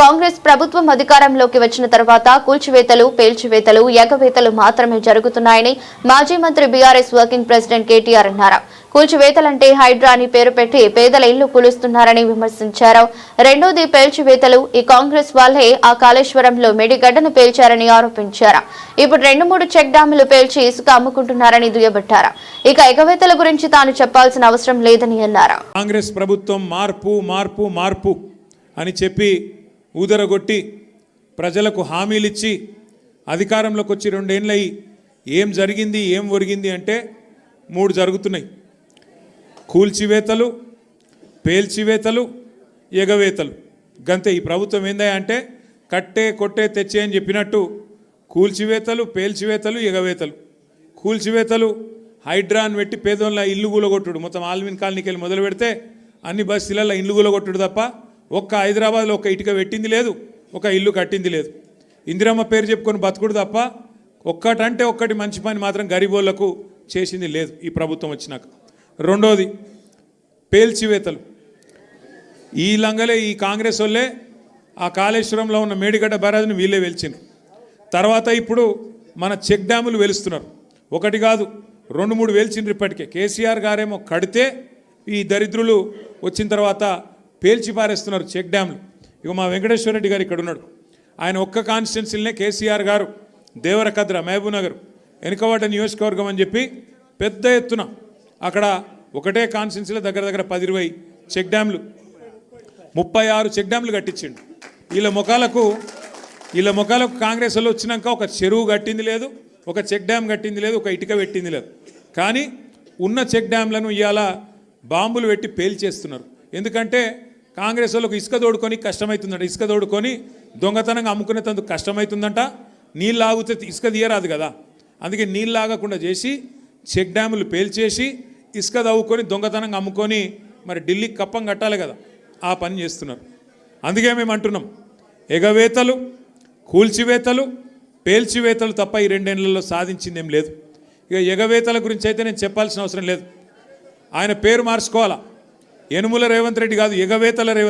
కాంగ్రెస్ ప్రభుత్వం అధికారంలోకి వచ్చిన తర్వాత కూల్చివేతలు పేల్చివేతలు ఎగవేతలు మాత్రమే జరుగుతున్నాయని మాజీ మంత్రి బీఆర్ఎస్ వర్కింగ్ ప్రెసిడెంట్ కేటీఆర్ అన్నారు. కూల్చివేతలంటే హైడ్రా అని పేరు పెట్టి పేదల ఇల్లు కూలుస్తున్నారని విమర్శించారు. రెండోది పేల్చివేతలు. ఈ కాంగ్రెస్ వాళ్ళే ఆ కాళేశ్వరంలో మెడిగడ్డను పేల్చారని ఆరోపించారు. ఇప్పుడు రెండు మూడు చెక్ డ్యాములు పేల్చి ఇసుక అమ్ముకుంటున్నారని దుయ్యబట్టారు. ఇక ఎగవేతల గురించి తాను చెప్పాల్సిన అవసరం లేదని అన్నారు. కాంగ్రెస్ ప్రభుత్వం మార్పు మార్పు మార్పు అని చెప్పి ఊదరగొట్టి ప్రజలకు హామీలిచ్చి అధికారంలోకి వచ్చి రెండేళ్ళయి ఏం జరిగింది ఏం ఒరిగింది అంటే మూడు జరుగుతున్నాయి. కూల్చివేతలు పేల్చివేతలు ఎగవేతలు. గంతే ఈ ప్రభుత్వం ఏందా అంటే కట్టే కొట్టే తెచ్చే అని చెప్పినట్టు కూల్చివేతలు పేల్చివేతలు ఎగవేతలు. కూల్చివేతలు హైడ్రాన్ పెట్టి పేదోళ్ళ ఇల్లు కూలగొట్టుడు. మొత్తం ఆల్మిన్ కాలనీకి వెళ్ళి మొదలు పెడితే అన్ని బస్సులలో ఇల్లు కూలగొట్టుడు తప్ప ఒక్క హైదరాబాద్లో ఒక్క ఇటుక పెట్టింది లేదు ఒక ఇల్లు కట్టింది లేదు. ఇందిరమ్మ పేరు చెప్పుకొని బతుకుడు తప్ప ఒక్కటంటే ఒక్కటి మంచి పని మాత్రం గరీబోళ్ళకు చేసింది లేదు ఈ ప్రభుత్వం వచ్చినాక. రెండోది పేల్చివేతలు. ఈ లంగలే ఈ కాంగ్రెస్ వాళ్ళే ఆ కాళేశ్వరంలో ఉన్న మేడిగడ్డ బరాజ్ని వీళ్ళే వెలిచిండ్రు తర్వాత ఇప్పుడు మన చెక్ డ్యాములు వెలుస్తున్నారు. ఒకటి కాదు రెండు మూడు వెలిచిండ్రు ఇప్పటికే. కేసీఆర్ గారేమో కడితే ఈ దరిద్రులు వచ్చిన తర్వాత పేల్చి పారేస్తున్నారు చెక్ డ్యామ్లు ఇక మా వెంకటేశ్వర రెడ్డి గారు ఇక్కడ ఉన్నాడు. ఆయన ఒక్క కాన్స్టిట్యున్సీలనే కేసీఆర్ గారు దేవరకద్ర మహబూబ్ నగర్ వెనుకవాడ నియోజకవర్గం అని చెప్పి పెద్ద ఎత్తున అక్కడ ఒకటే కాన్స్టిట్యున్సీలో దగ్గర దగ్గర పది ఇరవై చెక్ డ్యామ్లు ముప్పై ఆరు చెక్ డ్యామ్లు కట్టించిండు. వీళ్ళ ముఖాలకు వీళ్ళ ముఖాలకు కాంగ్రెస్ వాళ్ళు వచ్చినాక ఒక చెరువు కట్టింది లేదు ఒక చెక్ డ్యామ్ కట్టింది లేదు ఒక ఇటుక పెట్టింది లేదు. కానీ ఉన్న చెక్ డ్యామ్లను ఇవాళ బాంబులు పెట్టి పేల్చేస్తున్నారు. ఎందుకంటే కాంగ్రెస్ వాళ్ళకు ఇసుక తోడుకొని కష్టమవుతుందంట ఇసుక తోడుకొని దొంగతనంగా అమ్ముకునేందుకు కష్టమవుతుందంట నీళ్ళు ఆగితే ఇసుక తీయరాదు కదా. అందుకే నీళ్ళు ఆగకుండా చేసి చెక్ డ్యాములు పేల్చేసి ఇసుక తవ్వుకొని దొంగతనంగా అమ్ముకొని మరి ఢిల్లీకి కప్పం కట్టాలి కదా. ఆ పని చేస్తున్నారు. అందుకే మేము అంటున్నాం. ఎగవేతలు కూల్చివేతలు పేల్చివేతలు తప్ప ఈ రెండేళ్ళలో సాధించింది ఏం లేదు. ఇక ఎగవేతల గురించి అయితే నేను చెప్పాల్సిన అవసరం లేదు. ఆయన పేరు మార్చుకోవాలా? యనుముల రేవంత్ రెడ్డి కాదు ఎగవేతల రేవంత్